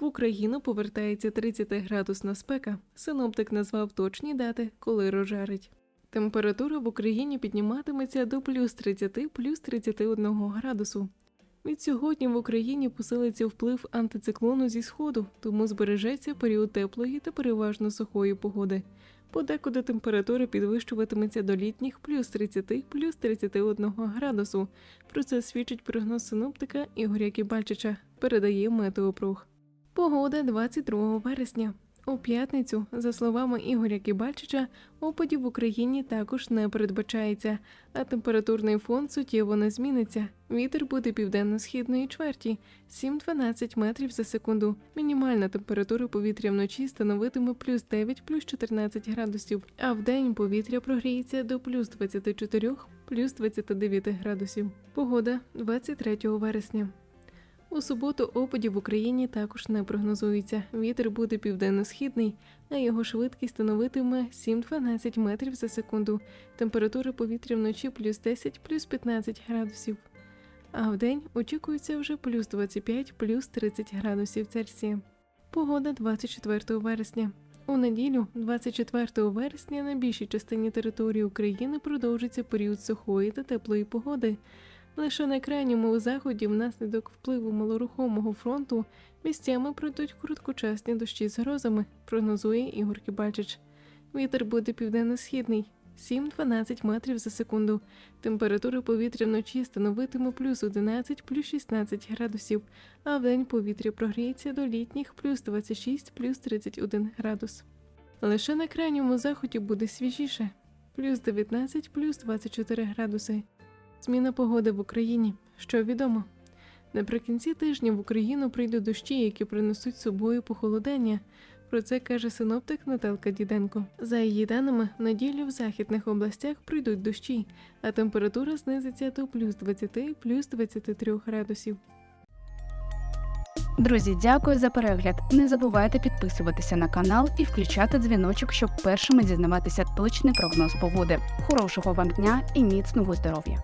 В Україну повертається 30-градусна спека. Синоптик назвав точні дати, коли розжарить. Температура в Україні підніматиметься до плюс 30, плюс 31 градусу. Від сьогодні в Україні посилиться вплив антициклону зі сходу, тому збережеться період теплої та переважно сухої погоди. Подекуди температура підвищуватиметься до літніх плюс 30, плюс 31 градусу. Про це свідчить прогноз синоптика Ігоря Кібальчича, передає Метеопрог. Погода 22 вересня. У п'ятницю, за словами Ігоря Кібальчича, опадів в Україні також не передбачається, а температурний фон суттєво не зміниться. Вітер буде південно-східної чверті 7-12 метрів за секунду. Мінімальна температура повітря вночі становитиме плюс 9, плюс 14 градусів, а вдень повітря прогріється до плюс 24, плюс 29 градусів. Погода 23 вересня. У суботу опадів в Україні також не прогнозується. Вітер буде південно-східний, а його швидкість становитиме 7-12 метрів за секунду. Температура повітря вночі плюс 10, плюс 15 градусів. А вдень очікується вже плюс 25, плюс 30 градусів Цельсія. Погода 24 вересня. У неділю, 24 вересня, на більшій частині території України продовжиться період сухої та теплої погоди. Лише на крайньому заході, внаслідок впливу малорухомого фронту, місцями пройдуть короткочасні дощі з грозами, прогнозує Ігор Кібальчич. Вітер буде південно-східний 7-12 метрів за секунду. Температура повітря вночі становитиме плюс 11, плюс 16 градусів, а вдень повітря прогріється до літніх плюс 26, плюс 31 градус. Лише на крайньому заході буде свіжіше плюс 19, плюс 24 градуси. Зміна погоди в Україні. Що відомо? Наприкінці тижня в Україну прийдуть дощі, які принесуть з собою похолодання. Про це каже синоптик Наталка Діденко. За її даними, в неділю в західних областях прийдуть дощі, а температура знизиться до плюс 20, плюс 23 градусів. Друзі, дякую за перегляд. Не забувайте підписуватися на канал і включати дзвіночок, щоб першими дізнаватися точний прогноз погоди. Хорошого вам дня і міцного здоров'я!